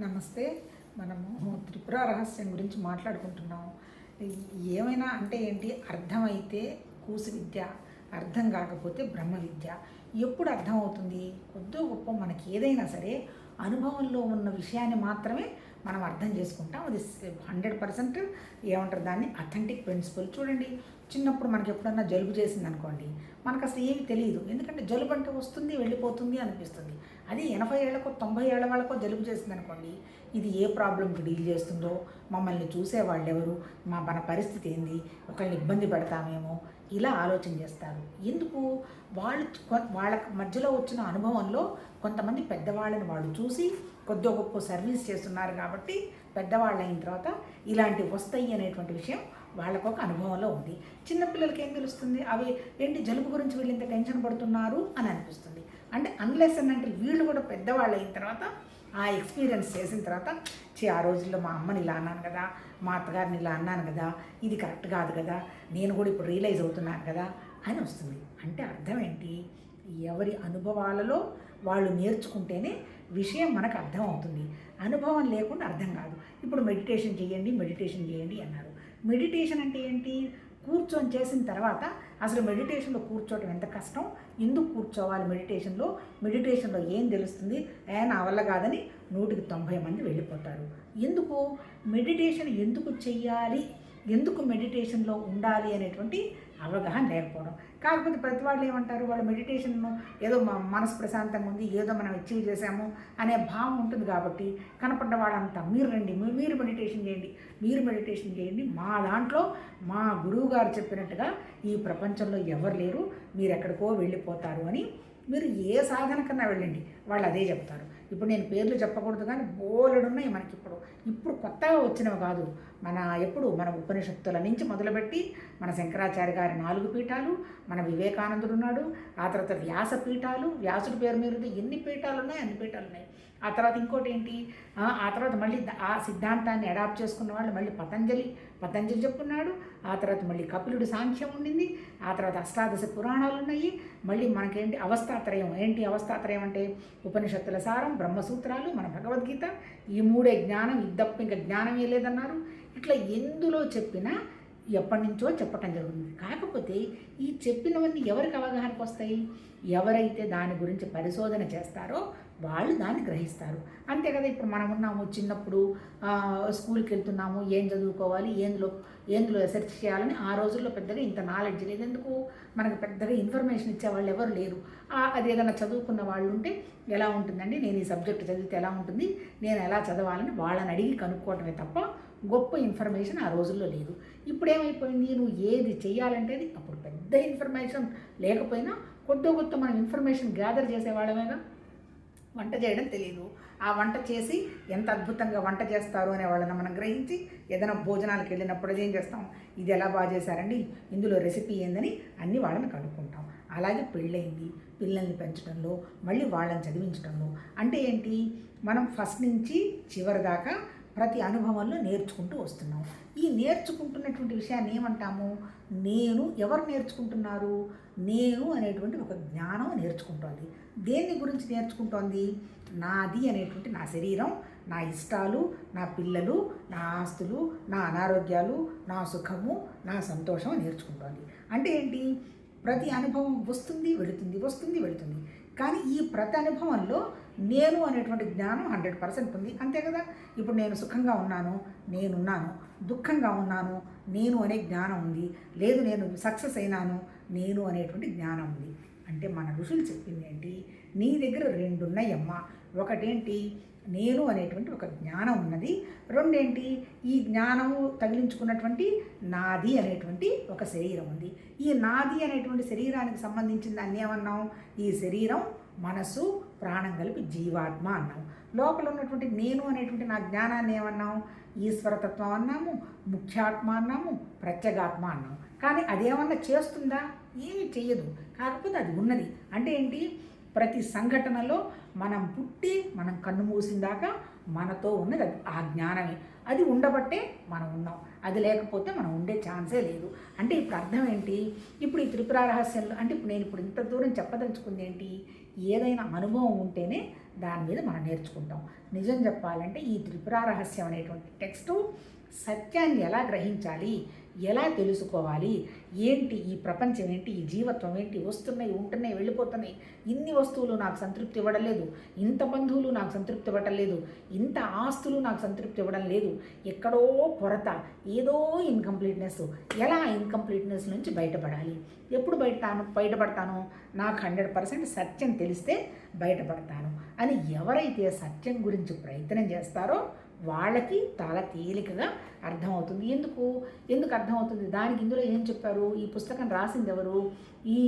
నమస్తే మనము త్రిపుర రహస్యం గురించి మాట్లాడుకుంటున్నాం ఏమైనా అంటే ఏంటి? అర్థమైతే కూసు విద్య అర్థం కాకపోతే బ్రహ్మ విద్య. ఎప్పుడు అర్థమవుతుంది? కొద్దో గొప్ప మనకి ఏదైనా సరే అనుభవంలో ఉన్న విషయాన్ని మాత్రమే మనం అర్థం చేసుకుంటాం. అది హండ్రెడ్ పర్సెంట్ ఏమంటారు దాన్ని? అథెంటిక్ ప్రిన్సిపల్ చూడండి చిన్నప్పుడు మనకి ఎప్పుడన్నా జలుబు చేసింది అనుకోండి మనకు అసలు ఏమి తెలియదు ఎందుకంటే జలుబు అంటే వస్తుంది వెళ్ళిపోతుంది అనిపిస్తుంది. అది ఎనభై ఏళ్ళకో తొంభై ఏళ్ళ వాళ్ళకో జలుబు చేసింది అనుకోండి ఇది ఏ ప్రాబ్లంకి డీల్ చేస్తుందో మమ్మల్ని చూసేవాళ్ళు ఎవరు మా మన పరిస్థితి ఏంది ఒకళ్ళని ఇబ్బంది పెడతామేమో ఇలా ఆలోచన చేస్తారు. ఎందుకు? వాళ్ళు కొ- వాళ్ళ మధ్యలో వచ్చిన అనుభవంలో కొంతమంది పెద్దవాళ్ళని వాళ్ళు చూసి కొద్ది గొప్ప సర్వీస్ చేస్తున్నారు కాబట్టి పెద్దవాళ్ళు అయిన తర్వాత ఇలాంటివి వస్తాయి అనేటువంటి విషయం వాళ్ళకు ఒక అనుభవంలో ఉంది. చిన్నపిల్లలకి ఏం తెలుస్తుంది? అవి ఏంటి జలుబు గురించి వీళ్ళు ఇంత టెన్షన్ పడుతున్నారు అని అనిపిస్తుంది. అంటే అన్లెస్ అంటే వీళ్ళు కూడా పెద్దవాళ్ళు అయిన తర్వాత ఆ ఎక్స్పీరియన్స్ చేసిన తర్వాత చే ఆ రోజుల్లో మా అమ్మని ఇలా అన్నాను కదా మా అత్తగారిని ఇలా అన్నాను కదా ఇది కరెక్ట్ కాదు కదా నేను కూడా ఇప్పుడు రియలైజ్ అవుతున్నాను కదా అని వస్తుంది. అంటే అర్థం ఏంటి? ఎవరి అనుభవాలలో వాళ్ళు నేర్చుకుంటేనే విషయం మనకు అర్థం అవుతుంది. అనుభవం లేకుండా అర్థం కాదు. ఇప్పుడు మెడిటేషన్ చేయండి మెడిటేషన్ చేయండి అన్నారు. మెడిటేషన్ అంటే ఏంటి? కూర్చొని చేసిన తర్వాత అసలు మెడిటేషన్లో కూర్చోవటం ఎంత కష్టం? ఎందుకు కూర్చోవాలి మెడిటేషన్లో మెడిటేషన్లో ఏం తెలుస్తుంది? ఏ నా వల్ల కాదని నూటికి తొంభై మంది వెళ్ళిపోతారు. ఎందుకు? మెడిటేషన్ ఎందుకు చెయ్యాలి? ఎందుకు మెడిటేషన్లో ఉండాలి అనేటువంటి అవగాహన లేకపోవడం. కాకపోతే ప్రతి వాళ్ళు ఏమంటారు? వాళ్ళు మెడిటేషన్ ఏదో మనసు ప్రశాంతంగా ఉంది ఏదో మనం అచీవ్ చేసాము అనే భావం ఉంటుంది కాబట్టి కనపడ్డ వాళ్ళంతా మీరు రండి మీరు మెడిటేషన్ చేయండి మీరు మెడిటేషన్ చేయండి. మా దాంట్లో మా గురువు గారు చెప్పినట్టుగా ఈ ప్రపంచంలో ఎవరు లేరు మీరు ఎక్కడికో వెళ్ళిపోతారు అని మీరు ఏ సాధన కన్నా వెళ్ళండి. వాళ్ళు అదే చెప్తారు. ఇప్పుడు నేను పేర్లు చెప్పకూడదు కానీ బోలెడు ఉన్నాయి మనకి ఇప్పుడు ఇప్పుడు కొత్తగా వచ్చినవి కాదు. మన ఎప్పుడు మన ఉపనిషత్తుల నుంచి మొదలుపెట్టి మన శంకరాచార్య గారి నాలుగు పీఠాలు మన వివేకానందుడు ఉన్నాడు ఆ తర్వాత వ్యాస పీఠాలు వ్యాసుడి పేరు మీద ఎన్ని పీఠాలు ఉన్నాయి అన్ని పీఠాలు ఉన్నాయి ఆ తర్వాత ఇంకోటి ఏంటి ఆ తర్వాత మళ్ళీ ఆ సిద్ధాంతాన్ని అడాప్ట్ చేసుకున్న వాళ్ళు మళ్ళీ పతంజలి పతంజలి చెప్పుకున్నాడు ఆ తర్వాత మళ్ళీ కపిలుడు సాంఖ్యం ఉండింది. ఆ తర్వాత అష్టాదశ పురాణాలు ఉన్నాయి. మళ్ళీ మనకేంటి అవస్థాత్రయం? ఏంటి అవస్థాత్రయం అంటే ఉపనిషత్తుల సారం బ్రహ్మసూత్రాలు మన భగవద్గీత. ఈ మూడే జ్ఞానం ఇది తప్ప ఇంకా జ్ఞానమే లేదన్నారు. ఇట్లా ఎందులో చెప్పినా ఎప్పటి నుంచో చెప్పటం జరుగుతుంది. కాకపోతే ఈ చెప్పినవన్నీ ఎవరికి అవగాహనకు వస్తాయి ఎవరైతే దాని గురించి పరిశోధన చేస్తారో వాళ్ళు దాన్ని గ్రహిస్తారు. అంతే కదా ఇప్పుడు మనం ఉన్నాము చిన్నప్పుడు స్కూల్కి వెళ్తున్నాము ఏం చదువుకోవాలి ఏందులో ఏందులో సెర్చ్ చేయాలని ఆ రోజుల్లో పెద్దగా ఇంత నాలెడ్జ్ లేదు. ఎందుకు? మనకు పెద్దగా ఇన్ఫర్మేషన్ ఇచ్చే వాళ్ళు ఎవరు లేరు. అది ఏదైనా చదువుకున్న వాళ్ళు ఉంటే ఎలా ఉంటుందండి? నేను ఈ సబ్జెక్ట్ చదివితే ఎలా ఉంటుంది? నేను ఎలా చదవాలని వాళ్ళని అడిగి కనుక్కోవటమే తప్ప గొప్ప ఇన్ఫర్మేషన్ ఆ రోజుల్లో లేదు. ఇప్పుడు ఏమైపోయింది? నువ్వు ఏది చేయాలంటే అది అప్పుడు పెద్ద ఇన్ఫర్మేషన్ లేకపోయినా కొద్ది కొత్త మనం ఇన్ఫర్మేషన్ గ్యాదర్ చేసేవాళ్ళమేగా. వంట చేయడం తెలియదు ఆ వంట చేసి ఎంత అద్భుతంగా వంట చేస్తారు అనే వాళ్ళని మనం గ్రహించి ఏదైనా భోజనాలకు వెళ్ళినప్పుడు ఏం చేస్తాం? ఇది ఎలా బాగా చేశారండి? ఇందులో రెసిపీ ఏందని అన్ని వాళ్ళని కనుక్కుంటాం. అలాగే పెళ్ళయింది పిల్లల్ని పెంచడంలో మళ్ళీ వాళ్ళని చదివించడంలో. అంటే ఏంటి? మనం ఫస్ట్ నుంచి చివరి దాకా ప్రతి అనుభవంలో నేర్చుకుంటూ వస్తున్నాం. ఈ నేర్చుకుంటున్నటువంటి విషయాన్ని ఏమంటాము? నేను ఎవరు నేర్చుకుంటున్నారు? నేను అనేటువంటి ఒక జ్ఞానం నేర్చుకుంటుంది. దేన్ని గురించి నేర్చుకుంటోంది? నాది అనేటువంటి నా శరీరం నా ఇష్టాలు నా పిల్లలు నా ఆస్తులు నా అనారోగ్యాలు నా సుఖము నా సంతోషం నేర్చుకుంటోంది. అంటే ఏంటి? ప్రతి అనుభవం వస్తుంది వెళుతుంది వస్తుంది వెళుతుంది. కానీ ఈ ప్రతి అనుభవంలో నేను అనేటువంటి జ్ఞానం హండ్రెడ్ పర్సెంట్ ఉంది. అంతే కదా? ఇప్పుడు నేను సుఖంగా ఉన్నాను నేనున్నాను దుఃఖంగా ఉన్నాను నేను అనే జ్ఞానం ఉంది. లేదు నేను సక్సెస్ అయినాను నేను అనేటువంటి జ్ఞానం ఉంది. అంటే మన ఋషులు చెప్పింది ఏంటి? నీ దగ్గర రెండు ఉన్నాయమ్మా ఒకటేంటి? నేను అనేటువంటి ఒక జ్ఞానం ఉన్నది. రెండేంటి? ఈ జ్ఞానము తగిలించుకున్నటువంటి నాది అనేటువంటి ఒక శరీరం ఉంది. ఈ నాది అనేటువంటి శరీరానికి సంబంధించిన దాన్ని ఏమన్నాం ఈ శరీరం మనసు ప్రాణం కలిపి జీవాత్మ అన్నాం లోపల ఉన్నటువంటి నేను అనేటువంటి నా జ్ఞానాన్ని ఏమన్నాం ఈశ్వరతత్వం అన్నాము ముఖ్యాత్మ అన్నాము ప్రత్యేగాత్మ అన్నాము. కానీ అదేమన్నా చేస్తుందా? ఏమి చెయ్యదు. కాకపోతే అది ఉన్నది. అంటే ఏంటి? ప్రతి సంఘటనలో మనం పుట్టి మనం కన్ను మూసిన దాకా మనతో ఉన్నది అది. ఆ జ్ఞానమే. అది ఉండబట్టే మనం ఉన్నాం. అది లేకపోతే మనం ఉండే ఛాన్సే లేదు. అంటే ఇప్పుడు అర్థం ఏంటి? ఇప్పుడు ఈ త్రిపుర రహస్యంలో అంటే ఇప్పుడు నేను ఇప్పుడు ఇంత దూరం చెప్పదలుచుకుంది ఏంటి? ఏదైనా అనుభవం ఉంటేనే దాని మీద మనం నేర్చుకుంటాం. నిజం చెప్పాలంటే ఈ త్రిపుర రహస్యం అనేటువంటి టెక్స్ట్ సత్యాన్ని ఎలా గ్రహించాలి? ఎలా తెలుసుకోవాలి? ఏంటి ఈ ప్రపంచం ఏంటి? ఈ జీవత్వం ఏంటి? వస్తున్నాయి ఉంటున్నాయి వెళ్ళిపోతున్నాయి. ఇన్ని వస్తువులు నాకు సంతృప్తి ఇవ్వడం లేదు. ఇంత బంధువులు నాకు సంతృప్తి ఇవ్వడం లేదు. ఇంత ఆస్తులు నాకు సంతృప్తి ఇవ్వడం లేదు. ఎక్కడో కొరత ఏదో ఇన్కంప్లీట్నెస్ ఎలా ఇన్కంప్లీట్నెస్ నుంచి బయటపడాలి? ఎప్పుడు బయటతాను బయటపడతాను? నాకు హండ్రెడ్ పర్సెంట్ సత్యం తెలిస్తే బయటపడతాను. అని ఎవరైతే సత్యం గురించి ప్రయత్నం చేస్తారో వాళ్ళకి చాలా తేలికగా అర్థమవుతుంది. ఎందుకు? ఎందుకు అర్థమవుతుంది? దానికి ఇందులో ఏం చెప్పారు? ఈ పుస్తకం రాసింది ఎవరు? ఈ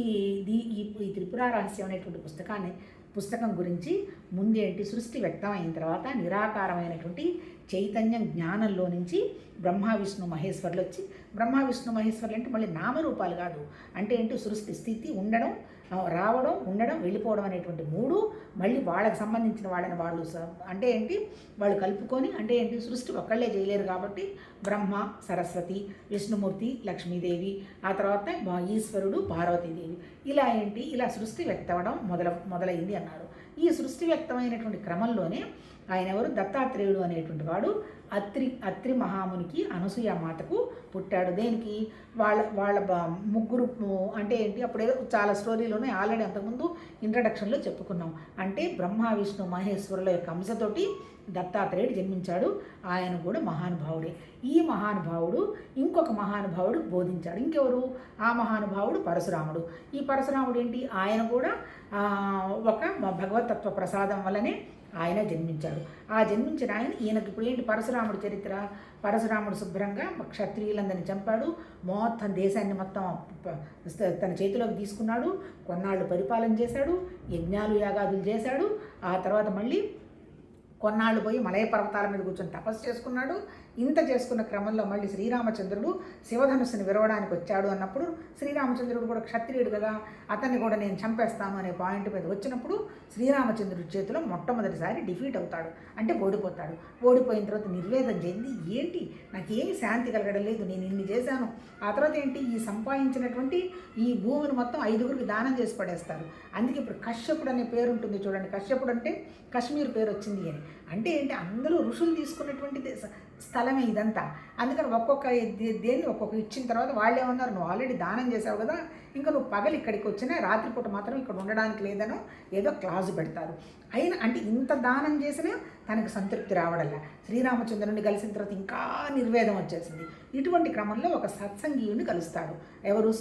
ఈ ఈ త్రిపుర రహస్యం అనేటువంటి పుస్తకాన్ని పుస్తకం గురించి ముందేంటి సృష్టి వ్యక్తమైన తర్వాత నిరాకారమైనటువంటి చైతన్యం జ్ఞానంలో నుంచి బ్రహ్మ విష్ణు మహేశ్వర్లు వచ్చి బ్రహ్మ విష్ణు మహేశ్వర్లు అంటే మళ్ళీ నామరూపాలు కాదు. అంటే ఏంటి? సృష్టి స్థితి ఉండడం రావడం ఉండడం వెళ్ళిపోవడం అనేటువంటి మూడు మళ్ళీ వాళ్ళకి సంబంధించిన వాళ్ళని వాళ్ళు అంటే ఏంటి? వాళ్ళు కలుపుకొని అంటే ఏంటి? సృష్టి ఒక్కళ్ళే చేయలేరు కాబట్టి బ్రహ్మ సరస్వతి విష్ణుమూర్తి లక్ష్మీదేవి ఆ తర్వాత ఈశ్వరుడు పార్వతీదేవి. ఇలా ఏంటి? ఇలా సృష్టి వ్యక్తవడం మొదల మొదలైంది అన్నారు. ఈ సృష్టి వ్యక్తమైనటువంటి క్రమంలోనే ఆయన ఎవరు? దత్తాత్రేయుడు అనేటువంటి వాడు అత్రి అత్రి మహామునికి అనసూయ మాతకు పుట్టాడు. దేనికి? వాళ్ళ వాళ్ళ ముగ్గురు అంటే ఏంటి? అప్పుడేదో చాలా స్టోరీలోనే ఆల్రెడీ అంతకుముందు ఇంట్రడక్షన్లో చెప్పుకున్నాం. అంటే బ్రహ్మ విష్ణు మహేశ్వరుల యొక్క అంశతోటి దత్తాత్రేయుడు జన్మించాడు. ఆయన కూడా మహానుభావుడే. ఈ మహానుభావుడు ఇంకొక మహానుభావుడు బోధించాడు. ఇంకెవరు? ఆ మహానుభావుడు పరశురాముడు. ఈ పరశురాముడు ఏంటి? ఆయన కూడా ఒక భగవతత్వ ప్రసాదం వల్లనే ఆయన జన్మించాడు. ఆ జన్మించిన ఆయన ఈయనకి ఇప్పుడు ఏంటి? పరశురాముడు చరిత్ర. పరశురాముడు శుభ్రంగా క్షత్రియులందరిని చంపాడు. మొత్తం దేశాన్ని మొత్తం తన చేతిలోకి తీసుకున్నాడు. కొన్నాళ్ళు పరిపాలన చేశాడు. యజ్ఞాలు యాగాదులు చేశాడు. ఆ తర్వాత మళ్ళీ కొన్నాళ్ళు పోయి మలయ పర్వతాల మీద కూర్చొని తపస్సు చేసుకున్నాడు. ఇంత చేసుకున్న క్రమంలో మళ్ళీ శ్రీరామచంద్రుడు శివధనుస్సుని విరవడానికి వచ్చాడు అన్నప్పుడు శ్రీరామచంద్రుడు కూడా క్షత్రియుడు కదా అతన్ని కూడా నేను చంపేస్తాను అనే పాయింట్ మీద వచ్చినప్పుడు శ్రీరామచంద్రుడి చేతిలో మొట్టమొదటిసారి డిఫీట్ అవుతాడు. అంటే ఓడిపోతాడు. ఓడిపోయిన తర్వాత నిర్వేదం చెంది ఏంటి? నాకేమి శాంతి కలగడం లేదు. నేను ఇన్ని చేశాను. ఆ తర్వాత ఏంటి? ఈ సంపాదించినటువంటి ఈ భూమిని మొత్తం ఐదుగురికి దానం చేసి పడేస్తారు. అందుకే ఇప్పుడు కశ్యపుడు అనే పేరు ఉంటుంది చూడండి. కశ్యపుడు అంటే కశ్మీర్ పేరు వచ్చింది అని. అంటే ఏంటి? అందరూ ఋషులు తీసుకున్నటువంటి స్థలమే ఇదంతా. అందుకని ఒక్కొక్క దేన్ని ఒక్కొక్క ఇచ్చిన తర్వాత వాళ్ళు ఏమన్నారు నువ్వు ఆల్రెడీ దానం చేసావు కదా ఇంకా నువ్వు పగలు ఇక్కడికి వచ్చినా రాత్రిపూట మాత్రం ఇక్కడ ఉండడానికి లేదనో ఏదో క్లాజు పెడతారు. అయినా అంటే ఇంత దానం చేసినా తనకు సంతృప్తి రావడల్లా. శ్రీరామచంద్రుని కలిసిన తర్వాత ఇంకా నిర్వేదం వచ్చేసింది. ఇటువంటి క్రమంలో ఒక సత్సంగీయుని కలుస్తాడు. ఎవరు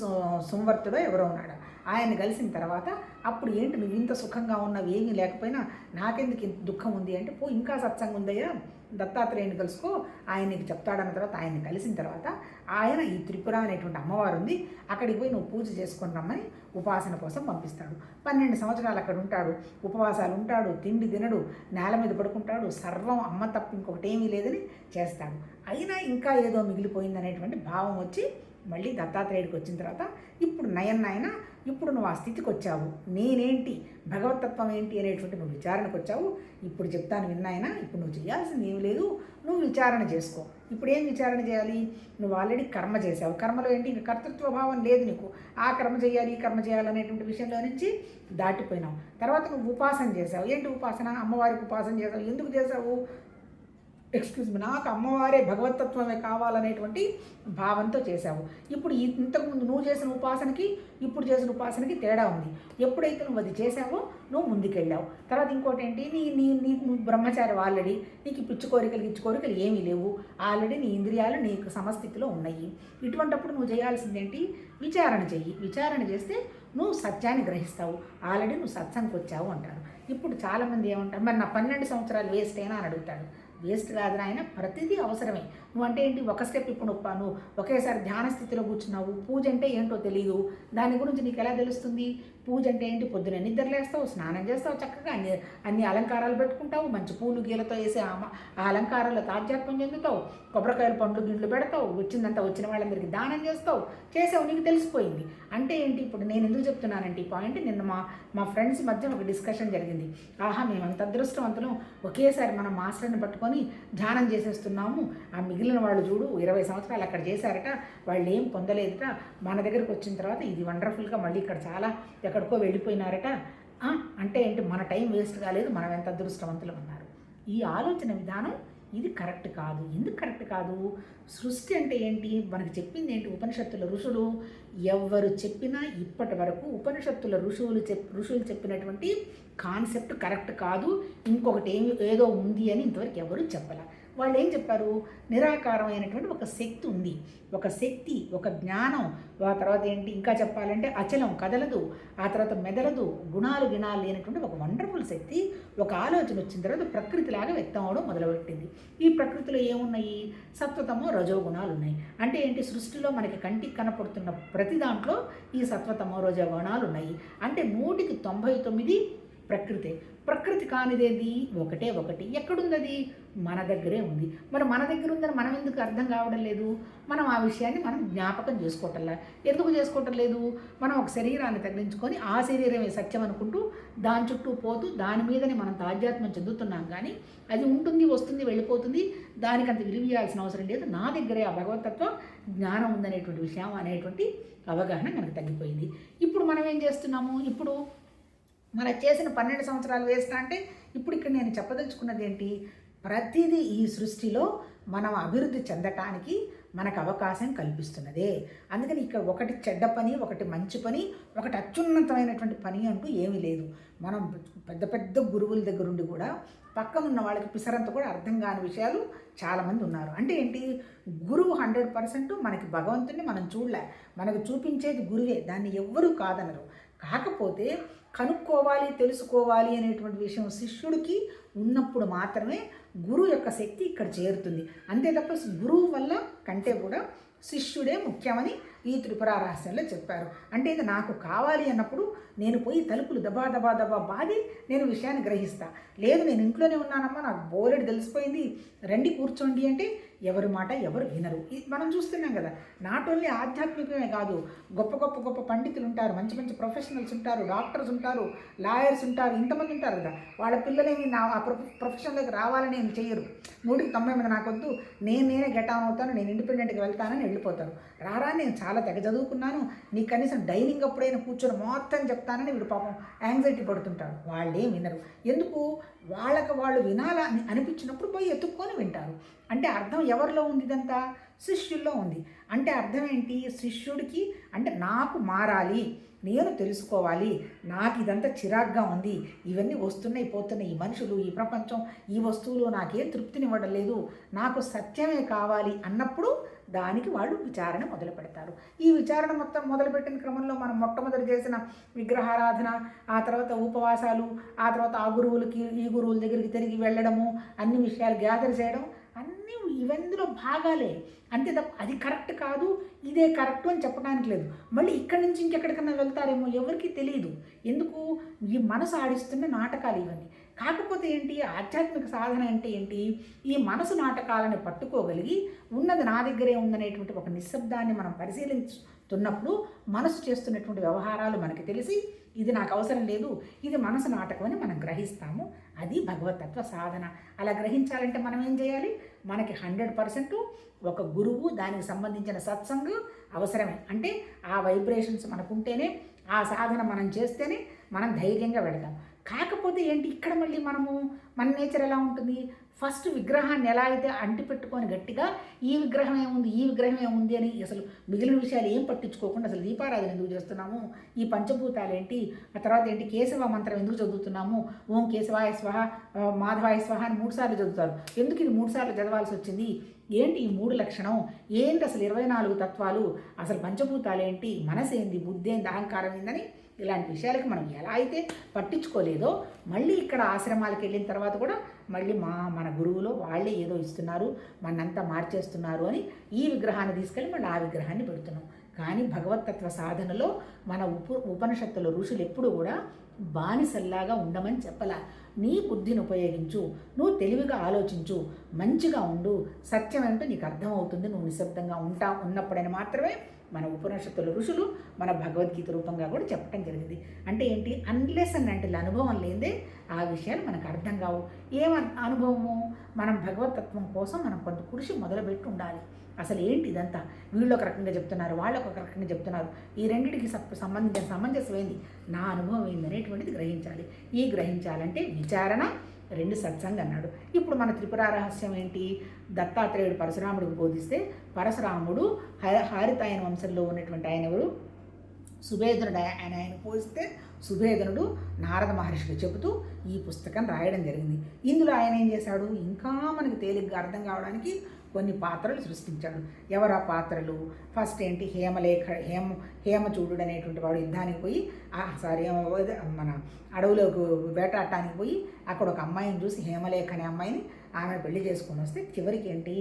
సుంవర్తుడో ఎవరో ఉన్నాడు. ఆయన కలిసిన తర్వాత అప్పుడు ఏంటి నువ్వు ఇంత సుఖంగా ఉన్నావు ఏమీ లేకపోయినా నాకెందుకు ఇంత దుఃఖం ఉంది అంటే పో ఇంకా సత్సంగం ఉందయ్యా దత్తాత్రేయుని కలుసుకో ఆయన నీకు చెప్తాడన్న తర్వాత ఆయన్ని కలిసిన తర్వాత ఆయన ఈ త్రిపుర అనేటువంటి అమ్మవారు ఉంది అక్కడికి పోయి నువ్వు పూజ చేసుకొని రమ్మని ఉపాసన కోసం పంపిస్తాడు. పన్నెండు సంవత్సరాలు అక్కడ ఉంటాడు ఉపవాసాలు ఉంటాడు తిండి తినడు నేల మీద పడుకుంటాడు సర్వం అమ్మ తప్ప ఇంకొకటి ఏమీ లేదని చేస్తాడు. అయినా ఇంకా ఏదో మిగిలిపోయింది అనేటువంటి భావం వచ్చి మళ్ళీ దత్తాత్రేయుడికి వచ్చిన తర్వాత ఇప్పుడు నయన్ నాయన ఇప్పుడు నువ్వు ఆ స్థితికి వచ్చావు. నేనేంటి? భగవతత్వం ఏంటి అనేటువంటి నువ్వు విచారణకు వచ్చావు. ఇప్పుడు చెప్తాను విన్నాయన ఇప్పుడు నువ్వు చేయాల్సింది ఏమి లేదు. నువ్వు విచారణ చేసుకో. ఇప్పుడు ఏం విచారణ చేయాలి? నువ్వు ఆల్రెడీ కర్మ చేసావు కర్మలో ఏంటి? ఇంకా కర్తృత్వ భావం లేదు నీకు. ఆ కర్మ చేయాలి ఈ కర్మ చేయాలి అనేటువంటి విషయంలో నుంచి దాటిపోయినావు. తర్వాత నువ్వు ఉపాసన చేసావు ఏంటి ఉపాసన? అమ్మవారికి ఉపాసన చేసావు ఎందుకు చేసావు ఎక్స్క్యూజ్ మీ నాకు అమ్మవారే భగవతత్వమే కావాలనేటువంటి భావంతో చేశావు. ఇప్పుడు ఇంతకుముందు నువ్వు చేసిన ఉపాసనకి ఇప్పుడు చేసిన ఉపాసనకి తేడా ఉంది. ఎప్పుడైతే నువ్వు అది చేసావో నువ్వు ముందుకెళ్ళావు. తర్వాత ఇంకోటి ఏంటి నీ నీ నీ నువ్వు బ్రహ్మచారి ఆల్రెడీ నీకు పిచ్చి కోరికలు ఇచ్చి కోరికలు ఏమీ లేవు. ఆల్రెడీ నీ ఇంద్రియాలు నీకు సమస్థితిలో ఉన్నాయి. ఇటువంటప్పుడు నువ్వు చేయాల్సిందేంటి విచారణ చెయ్యి. విచారణ చేస్తే నువ్వు సత్యాన్ని గ్రహిస్తావు. ఆల్రెడీ నువ్వు సత్సంగకి వచ్చావు అంటారు. ఇప్పుడు చాలామంది ఏమంటారు మరి నా పన్నెండు సంవత్సరాలు వేస్ట్ అయినా అని అడుగుతాడు. వేస్ట్ కాదు నాయన ప్రతిదీ అవసరమే. నువ్వు అంటే ఏంటి? ఒక స్టెప్ ఇప్పుడు నొప్పాను. ఒకేసారి ధ్యాన స్థితిలో కూర్చున్నావు. పూజ అంటే ఏంటో తెలియదు దాని గురించి నీకు ఎలా తెలుస్తుంది? పూజ అంటే ఏంటి? పొద్దున నిద్రలేస్తావు స్నానం చేస్తావు చక్కగా. అన్ని అన్ని అలంకారాలు పెట్టుకుంటావు. మంచి పూలు గీలతో వేసి ఆ అలంకారాలు ఆ చెందుతావు. కొబ్బరికాయలు పండ్లు గిడ్లు పెడతావు. వచ్చిందంతా వచ్చిన వాళ్ళందరికీ దానం చేస్తావు. చేసావు నీకు తెలిసిపోయింది. అంటే ఏంటి? ఇప్పుడు నేను ఎందుకు చెప్తున్నానంటే ఈ పాయింట్ నిన్న మా మా ఫ్రెండ్స్ మధ్య ఒక డిస్కషన్ జరిగింది. ఆహా మేము అంత అదృష్టవంతులం. ఒకేసారి మనం మాస్టర్ని పట్టుకొని ధ్యానం చేసేస్తున్నాము. ఆ మిగిలిన వాళ్ళు చూడు ఇరవై సంవత్సరాలు అక్కడ చేశారట వాళ్ళు ఏం పొందలేదట. మన దగ్గరికి వచ్చిన తర్వాత ఇది వండర్ఫుల్గా మళ్ళీ ఇక్కడ చాలా ఎక్కడికో వెళ్ళిపోయినారట. అంటే ఏంటి మన టైం వేస్ట్ కాలేదు మనం ఎంత అదృష్టవంతులు ఉన్నారు ఈ ఆలోచన విధానం ఇది కరెక్ట్ కాదు. ఎందుకు కరెక్ట్ కాదు? సృష్టి అంటే ఏంటి? మనకి చెప్పింది ఏంటి ఉపనిషత్తుల ఋషులు? ఎవరు చెప్పినా ఇప్పటి వరకు ఉపనిషత్తుల ఋషువులు చెప్ ఋషులు చెప్పినటువంటి కాన్సెప్ట్ కరెక్ట్ కాదు. ఇంకొకటి ఏమి ఏదో ఉంది అని ఇంతవరకు ఎవరు చెప్పలే. వాళ్ళు ఏం చెప్పారు? నిరాకారమైనటువంటి ఒక శక్తి ఉంది. ఒక శక్తి ఒక జ్ఞానం. ఆ తర్వాత ఏంటి? ఇంకా చెప్పాలంటే అచలం కదలదు. ఆ తర్వాత మెదలదు. గుణాలు గిణాలు లేనటువంటి ఒక వండర్ఫుల్ శక్తి ఒక ఆలోచన వచ్చిన తర్వాత ప్రకృతిలాగా వ్యక్తం అవడం మొదలుపెట్టింది. ఈ ప్రకృతిలో ఏమున్నాయి? సత్వతమో రజో గుణాలు ఉన్నాయి అంటే ఏంటి? సృష్టిలో మనకి కంటికి కనపడుతున్న ప్రతి దాంట్లో ఈ సత్వతమో రజోగుణాలు ఉన్నాయి అంటే నూటికి తొంభై తొమ్మిది ప్రకృతే. ప్రకృతి కానిదేది? ఒకటే ఒకటి. ఎక్కడుంది అది మన దగ్గరే ఉంది. మరి మన దగ్గర ఉందని మనం ఎందుకు అర్థం కావడం లేదు? మనం ఆ విషయాన్ని మనం జ్ఞాపకం చేసుకోవటంలా? ఎందుకు చేసుకోవటం లేదు? మనం ఒక శరీరాన్ని తగిలించుకొని ఆ శరీరమే సత్యం అనుకుంటూ దాని చుట్టూ పోతూ దాని మీదనే మనం తాధ్యాత్మం చెందుతున్నాం కానీ అది ఉంటుంది వస్తుంది వెళ్ళిపోతుంది. దానికి అంత విలువయాల్సిన అవసరం లేదు. నా దగ్గరే ఆ భగవతత్వం జ్ఞానం ఉందనేటువంటి విషయం అనేటువంటి అవగాహన మనకు తగ్గిపోయింది. ఇప్పుడు మనం ఏం చేస్తున్నాము? ఇప్పుడు మన చేసిన పన్నెండు సంవత్సరాలు వేస్ట్ అంటే ఇప్పుడు ఇక్కడ నేను చెప్పదలుచుకున్నది ఏంటి? ప్రతిదీ ఈ సృష్టిలో మనం అభివృద్ధి చెందటానికి మనకు అవకాశం కల్పిస్తున్నదే. అందుకని ఇక్కడ ఒకటి చెడ్డ పని ఒకటి మంచి పని ఒకటి అత్యున్నతమైనటువంటి పని అంటూ ఏమీ లేదు. మనం పెద్ద పెద్ద గురువుల దగ్గర ఉండి కూడా పక్కన ఉన్న వాళ్ళకి పిసరంత కూడా అర్థం కాని విషయాలు చాలామంది ఉన్నారు. అంటే ఏంటి? గురువు హండ్రెడ్ పర్సెంట్ మనకి భగవంతుని మనం చూడలే. మనకు చూపించేది గురువే. దాన్ని ఎవ్వరూ కాదనరు. కాకపోతే కనుక్కోవాలి తెలుసుకోవాలి అనేటువంటి విషయం శిష్యుడికి ఉన్నప్పుడు మాత్రమే గురువు యొక్క శక్తి ఇక్కడ చేరుతుంది. అంతే తప్ప గురువు వల్ల కంటే కూడా శిష్యుడే ముఖ్యమని ఈ త్రిపుర రహస్యంలో చెప్పారు. అంటే ఇది నాకు కావాలి అన్నప్పుడు నేను పోయి తలుపులు దబా దబా దబా బాది నేను విషయాన్ని గ్రహిస్తా. లేదు నేను ఇంట్లోనే ఉన్నానమ్మా నాకు బోలెడు తెలిసిపోయింది. రండి కూర్చోండి అంటే ఎవరి మాట ఎవరు వినరు. ఇది మనం చూస్తున్నాం కదా నాట్ ఓన్లీ ఆధ్యాత్మికమే కాదు గొప్ప గొప్ప గొప్ప పండితులు ఉంటారు మంచి మంచి ప్రొఫెషనల్స్ ఉంటారు డాక్టర్స్ ఉంటారు లాయర్స్ ఉంటారు ఇంతమంది ఉంటారు కదా వాళ్ళ పిల్లలేమి నా ఆ ప్రొఫెషన్లోకి రావాలని ఏం చేయరు నూటికి తొంభై మంది నాకొద్దు నేను నేనే గెట్ ఆన్ అవుతాను నేను ఇండిపెండెంట్గా వెళ్తానని వెళ్ళిపోతాను రారా నేను చాలా చాలా తెగ చదువుకున్నాను. నీకు కనీసం డైనింగ్ అప్పుడైనా కూర్చొని మొత్తం చెప్తానని వీడు పాపం యాంగ్జైటీ పడుతుంటాడు. వాళ్ళేం వినరు. ఎందుకు? వాళ్ళకి వాళ్ళు వినాలని అనిపించినప్పుడు పోయి ఎత్తుక్కొని వింటారు. అంటే అర్థం ఎవరిలో ఉంది ఇదంతా? శిష్యుల్లో ఉంది. అంటే అర్థం ఏంటి? శిష్యుడికి అంటే నాకు మారాలి. నేను తెలుసుకోవాలి. నాకు ఇదంతా చిరాగ్గా ఉంది. ఇవన్నీ వస్తున్నాయి పోతున్నాయి. ఈ మనుషులు ఈ ప్రపంచం ఈ వస్తువులు నాకేం తృప్తినివ్వడం లేదు. నాకు సత్యమే కావాలి అన్నప్పుడు దానికి వాళ్ళు విచారణ మొదలు పెడతారు ఈ విచారణ మొత్తం మొదలుపెట్టిన క్రమంలో మనం మొట్టమొదటి చేసిన విగ్రహారాధన ఆ తర్వాత ఉపవాసాలు ఆ తర్వాత ఆ గురువులకి ఈ గురువుల దగ్గరికి తిరిగి వెళ్ళడము అన్ని విషయాలు గ్యాదర్ చేయడం అన్నీ ఇవెందులో భాగాలే. అంతే తప్ప అది కరెక్ట్ కాదు ఇదే కరెక్ట్ అని చెప్పడానికి లేదు. మళ్ళీ ఇక్కడి నుంచి ఇంకెక్కడికన్నా వెళ్తారేమో ఎవరికి తెలియదు ఎందుకు? ఈ మనసు ఆడిస్తున్న నాటకాలు ఇవన్నీ. కాకపోతే ఏంటి? ఆధ్యాత్మిక సాధన అంటే ఏంటి? ఈ మనసు నాటకాలను పట్టుకోగలిగి ఉన్నది నా దగ్గరే ఉందనేటువంటి ఒక నిశ్శబ్దాన్ని మనం పరిశీలిస్తున్నప్పుడు మనసు చేస్తున్నటువంటి వ్యవహారాలు మనకి తెలిసి ఇది నాకు అవసరం లేదు ఇది మనసు నాటకం అని మనం గ్రహిస్తాము. అది భగవతత్వ సాధన. అలా గ్రహించాలంటే మనం ఏం చేయాలి? మనకి హండ్రెడ్ పర్సెంట్ ఒక గురువు దానికి సంబంధించిన సత్సంగ్ అవసరమే. అంటే ఆ వైబ్రేషన్స్ మనకుంటేనే ఆ సాధన మనం చేస్తేనే మనం ధైర్యంగా వెళదాం కాకపోతే ఏంటి? ఇక్కడ మళ్ళీ మనము మన నేచర్ ఎలా ఉంటుంది? ఫస్ట్ విగ్రహాన్ని ఎలా అయితే అంటి పెట్టుకొని గట్టిగా ఈ విగ్రహం ఏముంది ఈ విగ్రహం ఏముంది అని అసలు మిగిలిన విషయాలు ఏం పట్టించుకోకుండా అసలు దీపారాధన ఎందుకు చేస్తున్నాము? ఈ పంచభూతాలు ఏంటి? ఆ తర్వాత ఏంటి? కేశవ మంత్రం ఎందుకు చదువుతున్నాము? ఓం కేశవాయ స్వహ మాధవాయ స్వహ అని మూడు సార్లు చదువుతారు. ఎందుకు ఇది మూడుసార్లు చదవాల్సి వచ్చింది? ఏంటి ఈ మూడు లక్షణం? ఏంటి అసలు ఇరవై నాలుగు తత్వాలు? అసలు పంచభూతాలు ఏంటి? మనసు ఏంది బుద్ధి ఏంది అహంకారం ఏందని ఇలాంటి విషయాలకి మనం ఎలా అయితే పట్టించుకోలేదో మళ్ళీ ఇక్కడ ఆశ్రమాలకు వెళ్ళిన తర్వాత కూడా మళ్ళీ మా మన గురువులో వాళ్ళే ఏదో ఇస్తున్నారు మనంతా మార్చేస్తున్నారు అని ఈ విగ్రహాన్ని తీసుకెళ్ళి మళ్ళీ ఆ విగ్రహాన్ని పెడుతున్నాం. కానీ భగవతత్వ సాధనలో మన ఉప ఉపనిషత్తుల ఋషులు ఎప్పుడు కూడా బానిసల్లాగా ఉండమని చెప్పలా. నీ బుద్ధిని ఉపయోగించు నువ్వు తెలివిగా ఆలోచించు మంచిగా ఉండు సత్యం ఏంటో నీకు అర్థమవుతుంది నువ్వు నిశ్శబ్దంగా ఉంటా ఉన్నప్పుడని మాత్రమే మన ఉపనిషత్తుల ఋషులు మన భగవద్గీత రూపంగా కూడా చెప్పడం జరిగింది. అంటే ఏంటి? అన్లెస్ అని అంటే అనుభవం లేదే ఆ విషయాలు మనకు అర్థం కావు. ఏం అనుభవము? మనం భగవతత్వం కోసం మనం కొంత కృషి మొదలుపెట్టి ఉండాలి అసలు ఏంటి ఇదంతా? వీళ్ళు ఒక రకంగా చెప్తున్నారు వాళ్ళు ఒక రకంగా చెప్తున్నారు. ఈ రెండింటికి సప్- సంబంధించిన సమంజసం ఏంది నా అనుభవం ఏంది అనేటువంటిది గ్రహించాలి. ఈ గ్రహించాలంటే విచారణ రెండు సత్సంగ్ అన్నాడు. ఇప్పుడు మన త్రిపుర రహస్యం ఏంటి? దత్తాత్రేయుడు పరశురాముడికి బోధిస్తే పరశురాముడు హారితాయన వంశంలో ఉన్నటువంటి ఆయన ఎవరు? సుభేదనుడు. ఆయన ఆయన పోలిస్తే సుభేదనుడు నారద మహర్షికి చెబుతూ ఈ పుస్తకం రాయడం జరిగింది. ఇందులో ఆయన ఏం చేశాడు? ఇంకా మనకి తేలిగ్గా అర్థం కావడానికి కొన్ని పాత్రలు సృష్టించాడు. ఎవరు ఆ పాత్రలు? ఫస్ట్ ఏంటి? హేమలేఖ హేమ హేమచూడు అనేటువంటి వాడు యుద్ధానికి పోయి సారీ మన అడవులోకి వేటాడటానికి పోయి అక్కడ ఒక అమ్మాయిని చూసి హేమలేఖ అనే అమ్మాయిని ఆమె పెళ్ళి చేసుకొని వస్తే చివరికి ఏంటి?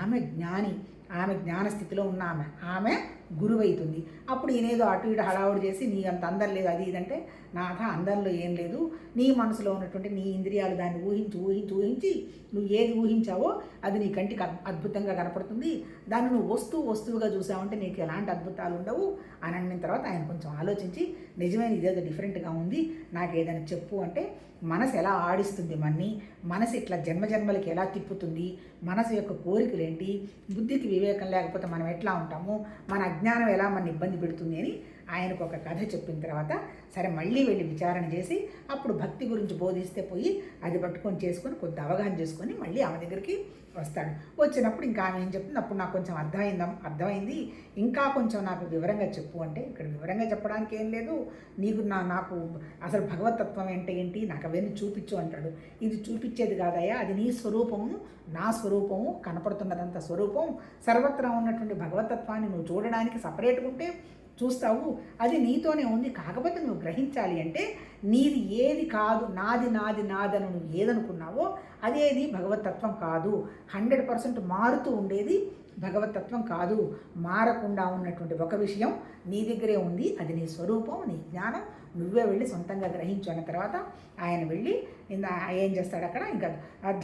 ఆమె జ్ఞాని ఆమె జ్ఞాన స్థితిలో ఉన్న ఆమె ఆమె గురువైతుంది. అప్పుడు ఈయనేదో అటు ఇటు హడావుడు చేసి నీ అంత అందం లేదు అది ఇదంటే నాథ అందరిలో ఏం లేదు. నీ మనసులో ఉన్నటువంటి నీ ఇంద్రియాలు దాన్ని ఊహించి ఊహించి ఊహించి నువ్వు ఏది ఊహించావో అది నీ కంటికి అద్భుతంగా కనపడుతుంది. దాన్ని నువ్వు వస్తువు వస్తువుగా చూసావంటే నీకు ఎలాంటి అద్భుతాలు ఉండవు అని అన్న తర్వాత ఆయన కొంచెం ఆలోచించి నిజమైన ఇదేదో డిఫరెంట్గా ఉంది. నాకు ఏదైనా చెప్పు అంటే మనసు ఎలా ఆడిస్తుంది మన్ని? మనసు ఇట్లా జన్మ జన్మలకి ఎలా తిప్పుతుంది? మనసు యొక్క కోరికలు ఏంటి బుద్ధికి వివేకం లేకపోతే మనం ఎట్లా ఉంటాము? మన అజ్ఞానం ఎలా మన ఇబ్బంది పెడుతుంది అని ఆయనకు ఒక కథ చెప్పిన తర్వాత సరే మళ్ళీ వెళ్ళి విచారణ చేసి అప్పుడు భక్తి గురించి బోధిస్తే పోయి అది పట్టుకొని చేసుకొని కొద్ది అవగాహన చేసుకొని మళ్ళీ ఆమె దగ్గరికి వస్తాడు. వచ్చినప్పుడు ఇంకా ఆమె ఏం చెప్తుంది? అప్పుడు నాకు కొంచెం అర్థమైందా అర్థమైంది. ఇంకా కొంచెం నాకు వివరంగా చెప్పు అంటే ఇక్కడ వివరంగా చెప్పడానికి ఏం లేదు. నీకు నా నాకు అసలు భగవతత్వం అంటే ఏంటి? నాకు అవన్నీ చూపించు అంటాడు. ఇది చూపించేది కాదయ్యా అది నీ స్వరూపము నా స్వరూపము కనపడుతున్నదంత స్వరూపం. సర్వత్రా ఉన్నటువంటి భగవతత్వాన్ని నువ్వు చూడడానికి సపరేట్గా ఉంటే చూస్తావు? అది నీతోనే ఉంది. కాకపోతే నువ్వు గ్రహించాలి అంటే నీది ఏది కాదు నాది నాది నాదని నువ్వు ఏదనుకున్నావో అదేది భగవతత్వం కాదు. హండ్రెడ్ పర్సెంట్ మారుతూ ఉండేది భగవతత్వం కాదు. మారకుండా ఉన్నటువంటి ఒక విషయం నీ దగ్గరే ఉంది. అది నీ స్వరూపం నీ జ్ఞానం. నువ్వే వెళ్ళి సొంతంగా గ్రహించు అన్న తర్వాత ఆయన వెళ్ళి ఏం చేస్తాడు అక్కడ ఇంకా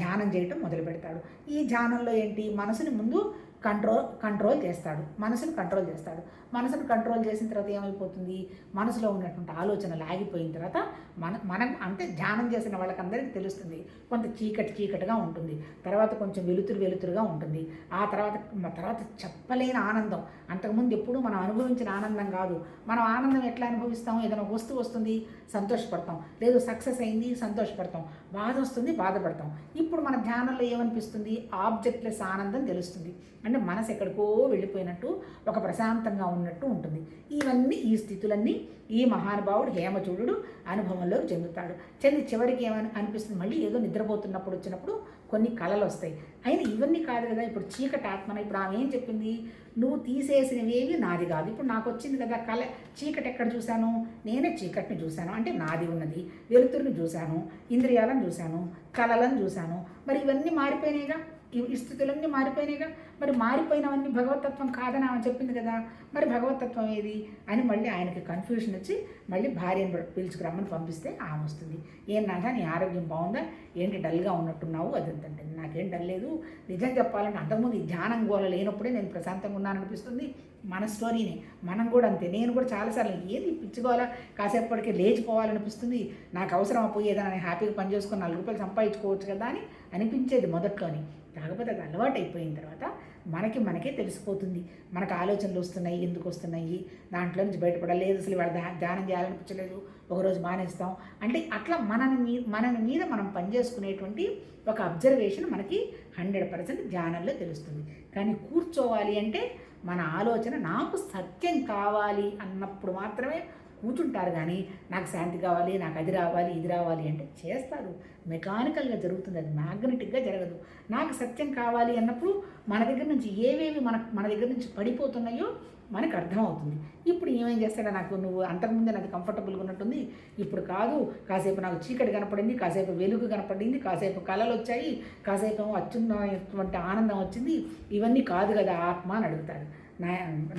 ధ్యానం చేయటం మొదలు పెడతాడు ఈ ధ్యానంలో ఏంటి? మనసుని ముందు కంట్రోల్ కంట్రోల్ చేస్తాడు. మనసును కంట్రోల్ చేస్తాడు. మనసును కంట్రోల్ చేసిన తర్వాత ఏమైపోతుంది? మనసులో ఉన్నటువంటి ఆలోచనలు ఆగిపోయిన తర్వాత మన మనం అంటే ధ్యానం చేసిన వాళ్ళకందరికీ తెలుస్తుంది. కొంత చీకటి చీకటిగా ఉంటుంది. తర్వాత కొంచెం వెలుతురు వెలుతురుగా ఉంటుంది. ఆ తర్వాత తర్వాత చెప్పలేని ఆనందం. అంతకుముందు ఎప్పుడూ మనం అనుభవించిన ఆనందం కాదు. మనం ఆనందం ఎట్లా అనుభవిస్తాం ఏదైనా వస్తువు వస్తుంది సంతోషపడతాం. లేదు సక్సెస్ అయింది సంతోషపడతాం. బాధ వస్తుంది బాధపడతాం. ఇప్పుడు మన ధ్యానంలో ఏమనిపిస్తుంది? ఆబ్జెక్ట్లెస్ ఆనందం తెలుస్తుంది. అంటే మనసు ఎక్కడికో వెళ్ళిపోయినట్టు ఒక ప్రశాంతంగా ఉన్నట్టు ఉంటుంది. ఇవన్నీ ఈ స్థితులన్నీ ఈ మహానుభావుడు హేమచూడు అనుభవంలోకి చెందుతాడు. చెంది చివరికి ఏమని అనిపిస్తుంది? మళ్ళీ ఏదో నిద్రపోతున్నప్పుడు వచ్చినప్పుడు కొన్ని కళలు వస్తాయి. అయినా ఇవన్నీ కాదు కదా ఇప్పుడు చీకటి ఆత్మన. ఇప్పుడు ఆమె ఏం చెప్పింది? నువ్వు తీసేసినవేవి నాది కాదు. ఇప్పుడు నాకు వచ్చింది కదా కళ చీకటి ఎక్కడ చూశాను? నేనే చీకటిని చూశాను. అంటే నాది ఉన్నది. వెలుతురుని చూశాను. ఇంద్రియాలను చూశాను. కళలను చూశాను. మరి ఇవన్నీ మారిపోయినాయిగా. ఈ స్థితులన్నీ మారిపోయినాయిగా. మరి మారిపోయినవన్నీ భగవతత్వం కాదని ఆమె చెప్పింది కదా. మరి భగవతత్వం ఏది? అని మళ్ళీ ఆయనకి కన్ఫ్యూషన్ వచ్చి మళ్ళీ భార్యను పిలుచుకురమ్మని పంపిస్తే ఆమె వస్తుంది. ఏం నాథా నీ ఆరోగ్యం బాగుందా? ఏంటి డల్గా ఉన్నట్టున్నావు? అది అంటే నాకేం డల్ లేదు. నిజం చెప్పాలంటే అంతకుముందు ఈ ధ్యానం గోల లేనప్పుడే నేను ప్రశాంతంగా ఉన్నాననిపిస్తుంది. మన స్టోరీనే. మనం కూడా అంతే. నేను కూడా చాలాసార్లు ఏది పిచ్చుకోవాలా కాసేపటికి లేచిపోవాలనిపిస్తుంది నాకు అవసరం పోయి ఏదైనా హ్యాపీగా పని చేసుకొని నాలుగు రూపాయలు సంపాదించుకోవచ్చు కదా అని అనిపించేది మొదట్లోని. కాకపోతే అది అలవాటు అయిపోయిన తర్వాత మనకి మనకే తెలిసిపోతుంది. మనకు ఆలోచనలు వస్తున్నాయి ఎందుకు వస్తున్నాయి దాంట్లో నుంచి బయటపడలేదు అసలు ఇవాళ ధ్యానం చేయాలనిపించలేదు ఒకరోజు మానేస్తాం అంటే అట్లా మనని మీ మనని మీద మనం పనిచేసుకునేటువంటి ఒక అబ్జర్వేషన్ మనకి హండ్రెడ్ పర్సెంట్ ధ్యానంలో తెలుస్తుంది. కానీ కూర్చోవాలి అంటే మన ఆలోచన నాకు సత్యం కావాలి అన్నప్పుడు మాత్రమే కూర్చుంటారు కానీ నాకు శాంతి కావాలి నాకు అది రావాలి ఇది రావాలి అంటే చేస్తారు. మెకానికల్గా జరుగుతుంది అది మ్యాగ్నెటిక్గా జరగదు. నాకు సత్యం కావాలి అన్నప్పుడు మన దగ్గర నుంచి ఏవేవి మన మన దగ్గర నుంచి పడిపోతున్నాయో మనకు అర్థమవుతుంది. ఇప్పుడు ఏమేం చేస్తాడో నాకు? నువ్వు అంతకుముందే నాకు కంఫర్టబుల్గా ఉన్నట్టుంది. ఇప్పుడు కాదు కాసేపు నాకు చీకటి కనపడింది కాసేపు వెలుగు కనపడింది కాసేపు కళలు వచ్చాయి కాసేపు ఏమో అత్యున్నటువంటి ఆనందం వచ్చింది. ఇవన్నీ కాదు కదా ఆత్మ అని అడుగుతాడు నా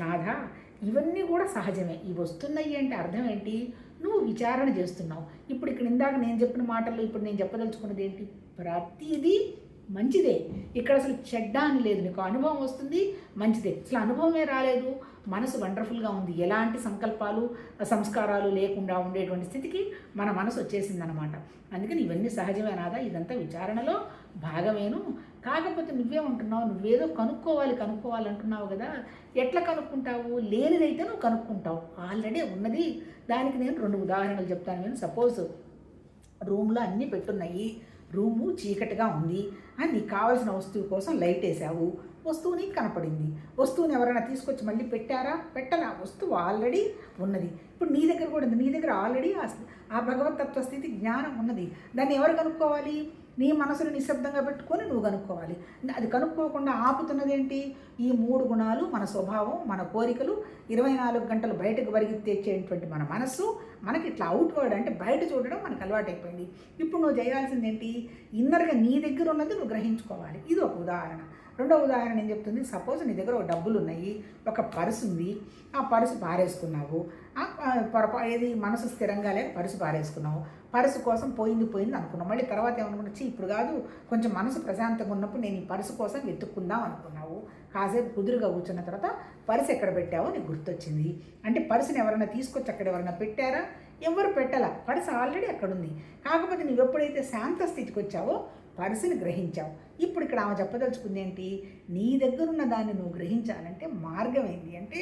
నాథ ఇవన్నీ కూడా సహజమే. ఇవి వస్తున్నాయి అంటే అర్థం ఏంటి? నువ్వు విచారణ చేస్తున్నావు. ఇప్పుడు ఇక్కడ ఇందాక నేను చెప్పిన మాటల్లో ఇప్పుడు నేను చెప్పదలుచుకున్నది ఏంటి? ప్రతిదీ మంచిదే. ఇక్కడ అసలు చెడ్డ అని లేదు. నీకు అనుభవం వస్తుంది మంచిదే. అసలు అనుభవమే రాలేదు. మనసు వండర్ఫుల్గా ఉంది. ఎలాంటి సంకల్పాలు సంస్కారాలు లేకుండా ఉండేటువంటి స్థితికి మన మనసు వచ్చేసిందనమాట అందుకని ఇవన్నీ సహజమే నాదా ఇదంతా విచారణలో భాగమేను. కాకపోతే నువ్వేమంటున్నావు నువ్వేదో కనుక్కోవాలి కనుక్కోవాలి అంటున్నావు కదా. ఎట్లా కనుక్కుంటావు? లేనిదైతే నువ్వు కనుక్కుంటావు. ఆల్రెడీ ఉన్నది. దానికి నేను రెండు ఉదాహరణలు చెప్తాను. నేను సపోజ్ రూమ్లో అన్నీ పెట్టున్నాయి. రూము చీకటిగా ఉంది. అని నీకు కావాల్సిన వస్తువు కోసం లైట్ వేసావు. వస్తువు నీకు కనపడింది. వస్తువుని ఎవరైనా తీసుకొచ్చి మళ్ళీ పెట్టారా? పెట్టరా వస్తువు ఆల్రెడీ ఉన్నది. ఇప్పుడు నీ దగ్గర కూడా ఉంది. నీ దగ్గర ఆల్రెడీ ఆ ఆ భగవతత్వ స్థితి జ్ఞానం ఉన్నది. దాన్ని ఎవరు కనుక్కోవాలి? నీ మనసును నిశ్శబ్దంగా పెట్టుకొని నువ్వు కనుక్కోవాలి. అది కనుక్కోకుండా ఆపుతున్నది ఏంటి ఈ మూడు గుణాలు మన స్వభావం మన కోరికలు ఇరవై నాలుగు గంటలు బయటకు పరిగెత్తేసేటువంటి మన మనస్సు మనకి ఇట్లా అవుట్వర్డ్ అంటే బయట చూడడం మనకు అలవాటైపోయింది. ఇప్పుడు నువ్వు చేయాల్సింది ఏంటి ఇన్నర్గా నీ దగ్గర ఉన్నది నువ్వు గ్రహించుకోవాలి. ఇది ఒక ఉదాహరణ. రెండో ఉదాహరణ ఏం చెప్తుంది? సపోజ్ నీ దగ్గర ఒక డబ్బులు ఉన్నాయి ఒక పర్సు ఉంది ఆ పర్సు పారేసుకున్నావు. పొరపా ఏది మనసు స్థిరంగా లేక పర్సు పారేసుకున్నావు. పర్సు కోసం పోయింది పోయింది అనుకున్నావు. మళ్ళీ తర్వాత ఏమనుకున్నా చీ ఇప్పుడు కాదు కొంచెం మనసు ప్రశాంతంగా ఉన్నప్పుడు నేను ఈ పర్సు కోసం వెతుక్కుందాం అనుకున్నావు. కాసేపు కుదురుగా కూర్చున్న తర్వాత పర్సు ఎక్కడ పెట్టావో నీకు గుర్తొచ్చింది. అంటే పరుసుని ఎవరైనా తీసుకొచ్చి అక్కడ ఎవరైనా పెట్టారా? ఎవరు పెట్టాల? పర్సు ఆల్రెడీ అక్కడ ఉంది కాకపోతే నువ్వు ఎప్పుడైతే శాంత స్థితికి వచ్చావో పర్సుని గ్రహించావు. ఇప్పుడు ఇక్కడ ఆమె చెప్పదలుచుకుంది ఏంటి? నీ దగ్గర ఉన్న దాన్ని నువ్వు గ్రహించాలంటే మార్గం ఏంటి? అంటే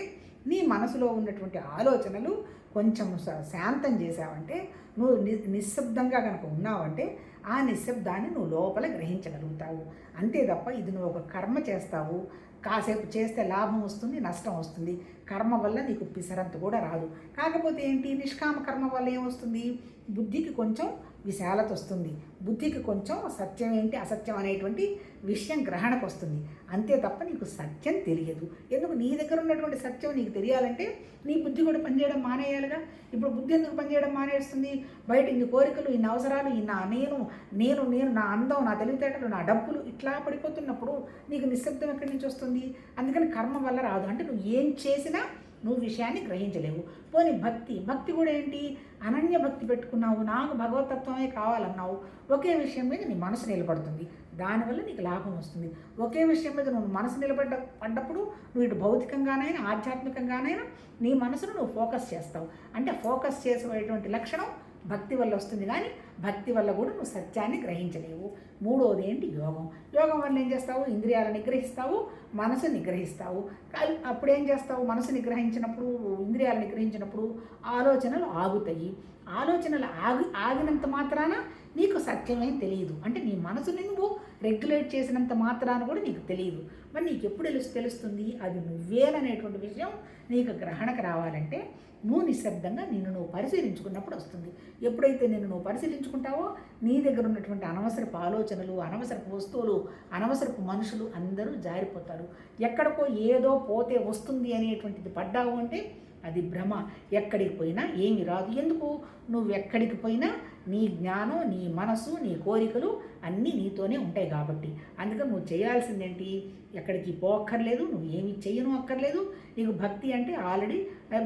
నీ మనసులో ఉన్నటువంటి ఆలోచనలు కొంచెం శాంతం చేసావంటే నువ్వు నిశ్శబ్దంగా కనుక ఉన్నావంటే ఆ నిశ్శబ్దాన్ని నువ్వు లోపల గ్రహించగలుగుతావు. అంతే తప్ప ఇది నువ్వు ఒక కర్మ చేస్తావు. కాసేపు చేస్తే లాభం వస్తుంది నష్టం వస్తుంది. కర్మ వల్ల నీకు పిసరంత కూడా రాదు. కాకపోతే ఏంటి? నిష్కామ కర్మ వల్ల ఏమొస్తుంది బుద్ధికి కొంచెం విశాలత వస్తుంది బుద్ధికి కొంచెం సత్యం ఏంటి అసత్యం అనేటువంటి విషయం గ్రహణకు వస్తుంది అంతే తప్ప నీకు సత్యం తెలియదు. ఎందుకు? నీ దగ్గర ఉన్నటువంటి సత్యం నీకు తెలియాలంటే నీ బుద్ధి కూడా పనిచేయడం మానేయాలిగా. ఇప్పుడు బుద్ధి ఎందుకు పనిచేయడం మానేస్తుంది? బయట ఇన్ని కోరికలు ఇన్ని అవసరాలు ఇన్న నా నేను నేను నేను నా అందం నా తెలివితేటలు నా డబ్బులు ఇట్లా పడిపోతున్నప్పుడు నీకు నిశ్శబ్దం ఎక్కడి నుంచి వస్తుంది? అందుకని కర్మ వల్ల రాదు. అంటే నువ్వు ఏం చేసినా నువ్వు విషయాన్ని గ్రహించలేవు. పోనీ భక్తి భక్తి కూడా ఏంటి? అనన్య భక్తి పెట్టుకున్నావు నాకు భగవతత్వమే కావాలన్నావు. ఒకే విషయం మీద నీ మనసు నిలబడుతుంది. దానివల్ల నీకు లాభం వస్తుంది. ఒకే విషయం మీద నువ్వు మనసు నిలబడ్డ పడ్డప్పుడు నువ్వు ఇటు భౌతికంగానైనా ఆధ్యాత్మికంగానైనా నీ మనసును నువ్వు ఫోకస్ చేస్తావు. అంటే ఫోకస్ చేసేటువంటి లక్షణం భక్తి వల్ల వస్తుంది కానీ భక్తి వల్ల కూడా నువ్వు సత్యాన్ని గ్రహించలేవు. మూడోది ఏంటి? యోగం. యోగం వల్ల ఏం చేస్తావు? ఇంద్రియాలను నిగ్రహిస్తావు మనసు నిగ్రహిస్తావు అప్పుడు ఏం చేస్తావు? మనసు నిగ్రహించినప్పుడు ఇంద్రియాలు నిగ్రహించినప్పుడు ఆలోచనలు ఆగుతాయి. ఆలోచనలు ఆగి ఆగినంత మాత్రాన నీకు సత్యమేం తెలియదు. అంటే నీ మనసుని నువ్వు రెగ్యులేట్ చేసినంత మాత్రాన కూడా నీకు తెలియదు. మరి నీకు ఎప్పుడు తెలుసు తెలుస్తుంది? అది నువ్వేలనేటువంటి విషయం నీకు గ్రహణకు రావాలంటే నువ్వు నిశ్శబ్దంగా నిన్ను నువ్వు పరిశీలించుకున్నప్పుడు వస్తుంది. ఎప్పుడైతే నిన్ను నువ్వు పరిశీలించుకుంటావో నీ దగ్గర ఉన్నటువంటి అనవసరపు ఆలోచనలు అనవసరపు వస్తువులు అనవసరపు మనుషులు అందరూ జారిపోతారు. ఎక్కడికో ఏదో పోతే వస్తుంది అనేటువంటిది పడ్డావు అంటే అది భ్రమ. ఎక్కడికి పోయినా ఏమి రాదు. ఎందుకు? నువ్వు ఎక్కడికి పోయినా నీ జ్ఞానం నీ మనసు నీ కోరికలు అన్నీ నీతోనే ఉంటాయి కాబట్టి. అందుకని నువ్వు చేయాల్సిందేంటి? ఎక్కడికి పోక్కర్లేదు నువ్వు ఏమి చేయను అక్కర్లేదు. నీకు భక్తి అంటే ఆల్రెడీ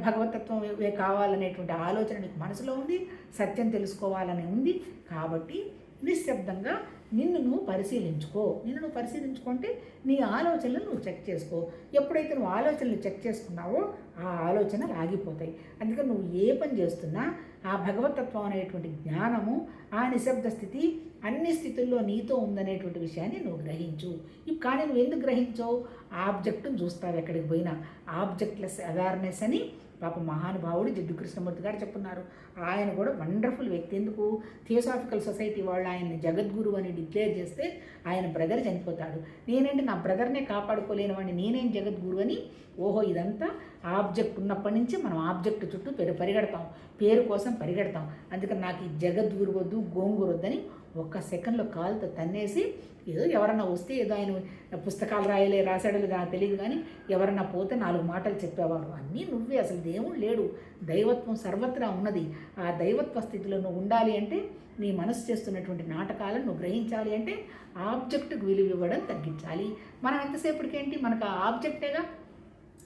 భగవతత్వం కావాలనేటువంటి ఆలోచన నీకు మనసులో ఉంది సత్యం తెలుసుకోవాలని ఉంది కాబట్టి నిశ్శబ్దంగా నిన్ను నువ్వు పరిశీలించుకో. నిన్ను నువ్వు పరిశీలించుకుంటే నీ ఆలోచనలు నువ్వు చెక్ చేసుకో. ఎప్పుడైతే నువ్వు ఆలోచనలు చెక్ చేసుకున్నావో ఆ ఆలోచనలు ఆగిపోతాయి. అందుకని నువ్వు ఏ పని చేస్తున్నా ఆ భగవతత్వం అనేటువంటి జ్ఞానము ఆ నిశ్శబ్ద స్థితి అన్ని స్థితుల్లో నీతో ఉందనేటువంటి విషయాన్ని నువ్వు గ్రహించు. ఇవి కానీ నువ్వు ఎందుకు గ్రహించవు? ఆబ్జెక్ట్ని చూస్తావు ఎక్కడికి పోయినా. ఆబ్జెక్ట్లెస్ అవేర్నెస్ అని పాప మహానుభావుడు జిడ్డు కృష్ణమూర్తి గారు చెప్పున్నారు. ఆయన కూడా వండర్ఫుల్ వ్యక్తి. ఎందుకు? థియోసాఫికల్ సొసైటీ వాళ్ళు ఆయన్ని జగద్గురు అని డిక్లేర్ చేస్తే ఆయన బ్రదర్ చనిపోతాడు. నేనంటే నా బ్రదర్నే కాపాడుకోలేని వాడిని. నేనేం జగద్గురు అని? ఓహో ఇదంతా ఆబ్జెక్ట్ ఉన్నప్పటి నుంచి మనం ఆబ్జెక్ట్ చుట్టూ పెరు పరిగెడతాం. పేరు కోసం పరిగెడతాం. అందుకని నాకు ఈ జగద్గురు వద్దు గోంగూర వద్దని ఒక్క సెకండ్లో కాలుతో తన్నేసి ఏదో ఎవరన్నా వస్తే ఏదో ఆయన పుస్తకాలు రాయలే రాశాడో లేదా తెలియదు కానీ ఎవరన్నా పోతే నాలుగు మాటలు చెప్పేవాడు అన్నీ నువ్వే అసలు దేవుడు లేడు. దైవత్వం సర్వత్రా ఉన్నది. ఆ దైవత్వ స్థితిలో నువ్వు ఉండాలి అంటే నీ మనసు చేస్తున్నటువంటి నాటకాలను నువ్వు గ్రహించాలి అంటే ఆబ్జెక్టుకు విలువ ఇవ్వడం తగ్గించాలి. మనం ఎంతసేపటికేంటి? మనకు ఆ ఆబ్జెక్టేగా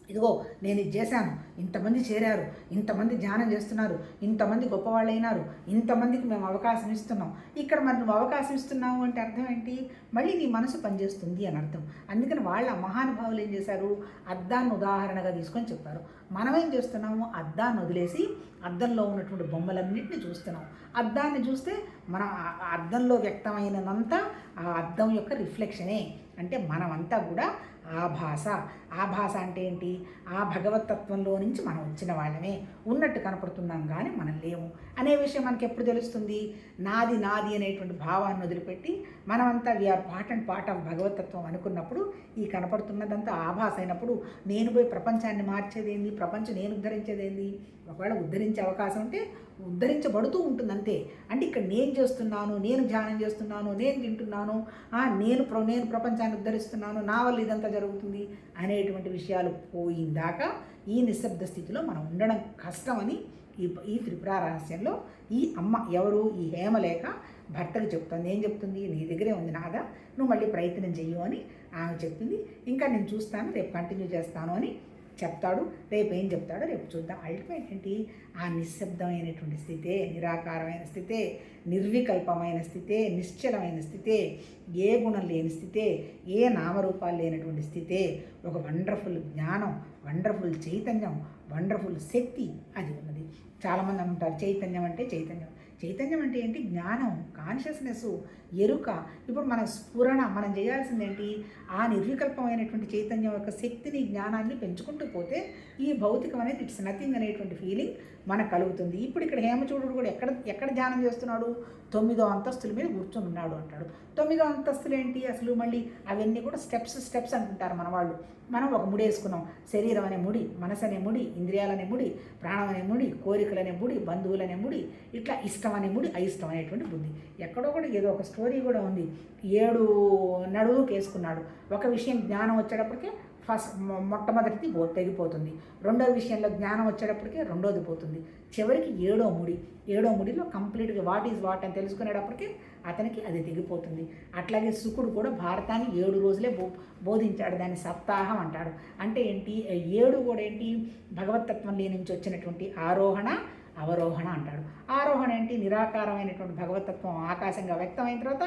ఇదిగో నేను ఇది చేశాను. ఇంతమంది చేరారు. ఇంతమంది ధ్యానం చేస్తున్నారు. ఇంతమంది గొప్పవాళ్ళైనారు. ఇంతమందికి మేము అవకాశం ఇస్తున్నాం. ఇక్కడ మరి నువ్వు అవకాశం ఇస్తున్నావు అంటే అర్థం ఏంటి? మళ్ళీ నీ మనసు పనిచేస్తుంది అని అర్థం. అందుకని వాళ్ళ మహానుభావులు ఏం చేశారు? అద్దాన్ని ఉదాహరణగా తీసుకొని చెప్పారు. మనం ఏం చేస్తున్నాము? అద్దాన్ని వదిలేసి అద్దంలో ఉన్నటువంటి బొమ్మలన్నింటినీ చూస్తున్నాం. అద్దాన్ని చూస్తే మనం అద్దంలో వ్యక్తమైనంతా ఆ అద్దం యొక్క రిఫ్లెక్షనే. అంటే మనమంతా కూడా ఆభాస ఆభాస అంటే ఏంటి? ఆ భగవతత్వంలో నుంచి మనం వచ్చిన వాళ్ళమే. ఉన్నట్టు కనపడుతున్నాం కానీ మనం లేము. అనే విషయం మనకి ఎప్పుడు తెలుస్తుంది? నాది నాది అనేటువంటి భావాన్ని వదిలిపెట్టి మనమంతా we are part and part of భగవతత్వం అనుకున్నప్పుడు ఈ కనపడుతున్నదంతా ఆభాస అయినప్పుడు నేను పోయి ప్రపంచాన్ని మార్చేదేంది ప్రపంచం నేను ఉద్ధరించేదేంది ఒకవేళ ఉద్ధరించే అవకాశం ఉంటే ఉద్ధరించబడుతూ ఉంటుంది అంతే. అంటే ఇక్కడ నేను చేస్తున్నాను నేను ధ్యానం చేస్తున్నాను నేను తింటున్నాను నేను ప్ర నేను ప్రపంచాన్ని ఉద్ధరిస్తున్నాను నా వల్ల ఇదంతా జరుగుతుంది అనేటువంటి విషయాలు పోయిందాకా ఈ నిశ్శబ్ద స్థితిలో మనం ఉండడం కష్టమని ఈ ఈ త్రిపుర రహస్యంలో ఈ అమ్మ ఎవరు? ఈ హేమలేఖ భర్తకు చెప్తుంది. ఏం చెప్తుంది? నీ దగ్గరే ఉంది నాద? నువ్వు మళ్ళీ ప్రయత్నం చెయ్యు అని ఆమె చెప్పింది. ఇంకా నేను చూస్తాను రేపు కంటిన్యూ చేస్తాను అని చెప్తాడు. రేపు ఏం చెప్తాడో రేపు చూద్దాం. అల్టిమేట్ ఏంటి? ఆ నిశ్శబ్దమైనటువంటి స్థితే నిరాకారమైన స్థితే నిర్వికల్పమైన స్థితే నిశ్చలమైన స్థితే ఏ గుణం లేని స్థితే ఏ నామరూపాలు లేనటువంటి స్థితే ఒక వండర్ఫుల్ జ్ఞానం వండర్ఫుల్ చైతన్యం వండర్ఫుల్ శక్తి అది ఉన్నది. చాలామంది అంటారు చైతన్యం అంటే చైతన్యం. చైతన్యం అంటే ఏంటి? జ్ఞానం కాన్షియస్నెస్ ఎరుక. ఇప్పుడు మన స్ఫురణ మనం చేయాల్సింది ఏంటి ఆ నిర్వికల్పమైనటువంటి చైతన్యం యొక్క శక్తిని జ్ఞానాన్ని పెంచుకుంటూ పోతే ఈ భౌతికం అనేది ఇట్స్ నథింగ్ అనేటువంటి ఫీలింగ్ మనకు కలుగుతుంది. ఇప్పుడు ఇక్కడ హేమచూడు కూడా ఎక్కడ ఎక్కడ ధ్యానం చేస్తున్నాడు? తొమ్మిదో అంతస్తుల మీద కూర్చొని ఉన్నాడు అంటాడు. తొమ్మిదో అంతస్తులు ఏంటి? అసలు మళ్ళీ అవన్నీ కూడా స్టెప్స్ స్టెప్స్ అంటుంటారు మన వాళ్ళు. మనం ఒక ముడి వేసుకున్నాం. శరీరం అనే ముడి మనసు అనే ముడి ఇంద్రియాలనే ముడి ప్రాణం అనే ముడి కోరికలనే ముడి బంధువులనే ముడి ఇట్లా ఇష్టం అనే ముడి అయిష్టం అనేటువంటి బుద్ధి. ఎక్కడో కూడా ఏదో ఒక స్టోరీ కూడా ఉంది. ఏడు నడువుకి వేసుకున్నాడు ఒక విషయం జ్ఞానం వచ్చేటప్పటికే ఫస్ట్ మొట్టమొదటిది పో తెగిపోతుంది. రెండో విషయంలో జ్ఞానం వచ్చేటప్పటికే రెండోది పోతుంది. చివరికి ఏడో ముడి. ఏడో ముడిలో కంప్లీట్గా వాట్ ఈజ్ వాట్ అని తెలుసుకునేటప్పటికే అతనికి అది తెగిపోతుంది. అట్లాగే శుకుడు కూడా భారతాన్ని ఏడు రోజులే బో బోధించాడు. దాన్ని సప్తాహం అంటాడు. అంటే ఏంటి? ఏడు కూడా ఏంటి? భగవతత్వంలో నుంచి వచ్చినటువంటి ఆరోహణ అవరోహణ అంటాడు. ఆరోహణ ఏంటి? నిరాకారమైనటువంటి భగవతత్వం ఆకాశంగా వ్యక్తమైన తర్వాత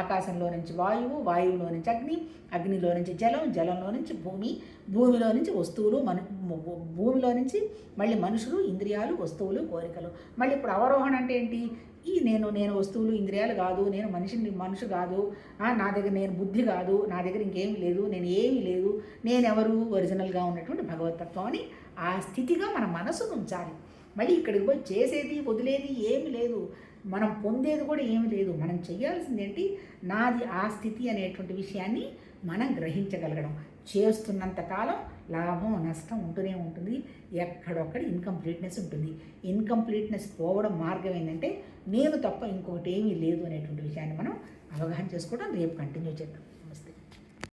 ఆకాశంలో నుంచి వాయువు వాయువులో నుంచి అగ్ని అగ్నిలో నుంచి జలం జలంలో నుంచి భూమి భూమిలో నుంచి వస్తువులు మను భూమిలో నుంచి మళ్ళీ మనుషులు ఇంద్రియాలు వస్తువులు కోరికలు. మళ్ళీ ఇప్పుడు అవరోహణ అంటే ఏంటి? ఈ నేను నేను వస్తువులు ఇంద్రియాలు కాదు నేను మనిషిని మనిషి కాదు నా దగ్గర నేను బుద్ధి కాదు నా దగ్గర ఇంకేమీ లేదు నేను ఏమీ లేదు నేనెవరు ఒరిజినల్గా ఉన్నటువంటి భగవతత్వం అని ఆ స్థితిగా మన మనసును ఉంచాలి. మళ్ళీ ఇక్కడికి పోయి చేసేది వదిలేది ఏమి లేదు. మనం పొందేది కూడా ఏమి లేదు. మనం చేయాల్సింది ఏంటి? నాది ఆ స్థితి అనేటువంటి విషయాన్ని మనం గ్రహించగలగడం. చేస్తున్నంత కాలం లాభం నష్టం ఉంటూనే ఉంటుంది. ఎక్కడొక్కడ ఇన్కంప్లీట్నెస్ ఉంటుంది. ఇన్కంప్లీట్నెస్ పోవడం మార్గం ఏంటంటే నేను తప్ప ఇంకొకటి ఏమీ లేదు అనేటువంటి విషయాన్ని మనం అవగాహన చేసుకోవడం రేపు కంటిన్యూ చేద్దాం.